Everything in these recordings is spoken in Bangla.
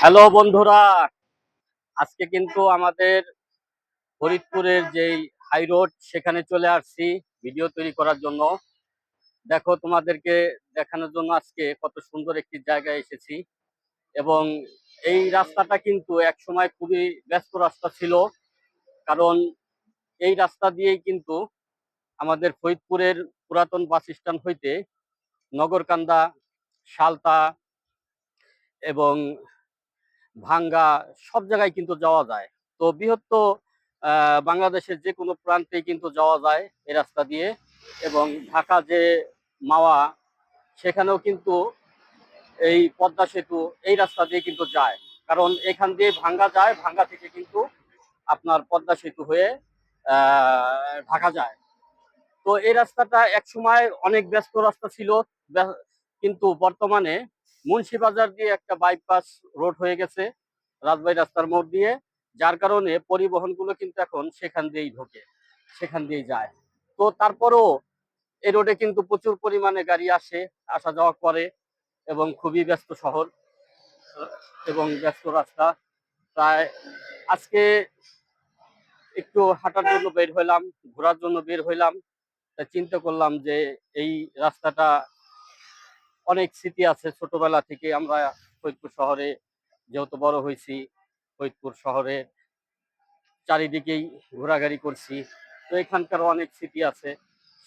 হ্যালো বন্ধুরা, আজকে কিন্তু আমাদের ফরিদপুরের যেই হাই রোড সেখানে চলে আসছি ভিডিও তৈরি করার জন্য। দেখো তোমাদেরকে দেখানোর জন্য আজকে কত সুন্দর একটি জায়গায় এসেছি। এবং এই রাস্তাটা কিন্তু এক সময় খুবই ব্যস্ত রাস্তা ছিল। কারণ এই রাস্তা দিয়েই কিন্তু আমাদের ফরিদপুরের পুরাতন বাস স্ট্যান্ড হইতে নগরকান্দা শালতা এবং ভাঙ্গা সব জায়গায় কিন্তু যাওয়া যায়। তো বৃহত্তর বাংলাদেশের যে কোনো প্রান্তে কিন্তু যাওয়া যায় এই রাস্তা দিয়ে এবং ঢাকা যে মাওয়া, সেখানেও কিন্তু এই পদ্মা সেতু এই রাস্তা দিয়ে কিন্তু যায়। কারণ এখান দিয়ে ভাঙ্গা যায়, ভাঙ্গা থেকে কিন্তু আপনার পদ্মা সেতু হয়ে ঢাকা যায়। তো এই রাস্তাটা এক সময় অনেক ব্যস্ত রাস্তা ছিল কিন্তু বর্তমানে মুন্সিবাজার দিয়ে একটা বাইপাস রোড হয়ে গেছে, রাজবাড়ী রাস্তার মোড় দিয়ে, যার কারণে পরিবহনগুলো কিন্তু এখন সেখান দিয়েই ঢোকে, সেখান দিয়েই যায়। তো তারপরেও এই রোডে কিন্তু প্রচুর পরিমাণে গাড়ি আসে, আসা যাওয়া করে এবং খুবই ব্যস্ত শহর এবং ব্যস্ত রাস্তা। প্রায় আজকে একটু হাঁটার জন্য বের হইলাম ঘোরার জন্য বের হইলাম চিন্তা করলাম যে এই রাস্তাটা অনেক স্মৃতি আছে। ছোটবেলা থেকে আমরা ফরিদপুর শহরে যেহেতু বড় হয়েছি, ফরিদপুর শহরে চারিদিকেই ঘোরাঘুরি করছি। তো এখানকার অনেক স্মৃতি আছে,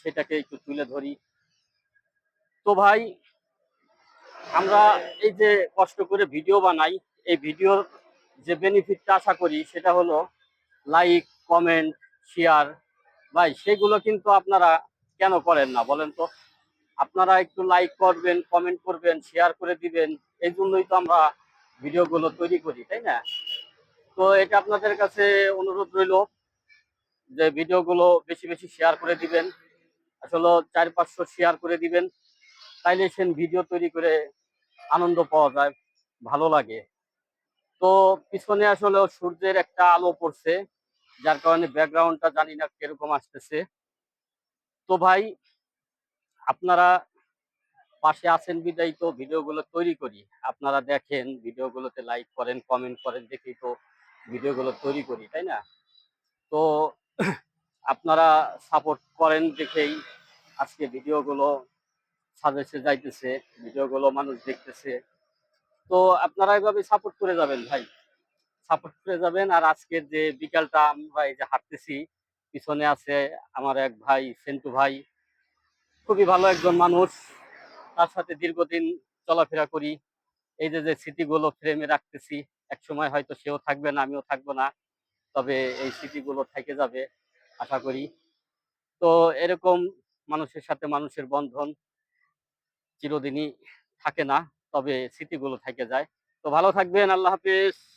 সেটাকে একটু তুলে ধরি। তো ভাই, আমরা এই যে কষ্ট করে ভিডিও বানাই, এই ভিডিওর যে বেনিফিটটা আশা করি সেটা হলো লাইক কমেন্ট শেয়ার ভাই, সেগুলো কিন্তু আপনারা কেন করেন না বলেন তো? আপনারা একটু লাইক করবেন কমেন্ট করবেন শেয়ার করে দিবেন। এই জন্যই তো আমরা ভিডিওগুলো তৈরি করি, তাই না? তো এটা আপনাদের কাছে অনুরোধ রইল যে ভিডিওগুলো বেশি বেশি শেয়ার করে দিবেন। আসলে চার পাঁচশো শেয়ার করে দিবেন। তাইলে সে ভিডিও তৈরি করে আনন্দ পাওয়া যায়, ভালো লাগে। তো পিছনে আসলে সূর্যের একটা আলো পড়ছে, যার কারণে ব্যাকগ্রাউন্ডটা জানি না কীরকম আসতেছে। তো ভাই আপনারা পাশে আছেন বিদায় তো ভিডিওগুলো তৈরি করি। আপনারা দেখেন, ভিডিওগুলোতে লাইক করেন কমেন্ট করেন, দেখেই তো ভিডিওগুলো তৈরি করি, তাই না? তো আপনারা সাপোর্ট করেন দেখেই আজকে ভিডিওগুলো সাজেসে যাইতেছে, ভিডিওগুলো মানুষ দেখতেছে। তো আপনারা এভাবে সাপোর্ট করে যাবেন ভাই। সাপোর্ট করে যাবেন আর আজকের যে বিকালটা আমরা এই যে হাঁটতেছি, পিছনে আছে আমার এক ভাই, সেন্টু ভাই। খুবই ভালো একজন মানুষ। তার সাথে দীর্ঘদিন চলাফেরা করি। এই যে যে স্মৃতিগুলো ফ্রেমে রাখতেছি এক সময় হয়তো সেও থাকবে না, আমিও থাকব না, তবে এই স্মৃতিগুলো থেকে যাবে, আশা করি। তো এরকম মানুষের সাথে মানুষের বন্ধন চিরদিনই থাকে না, তবে স্মৃতিগুলো থেকে যায়। তো ভালো থাকবেন, আল্লাহ হাফিজ।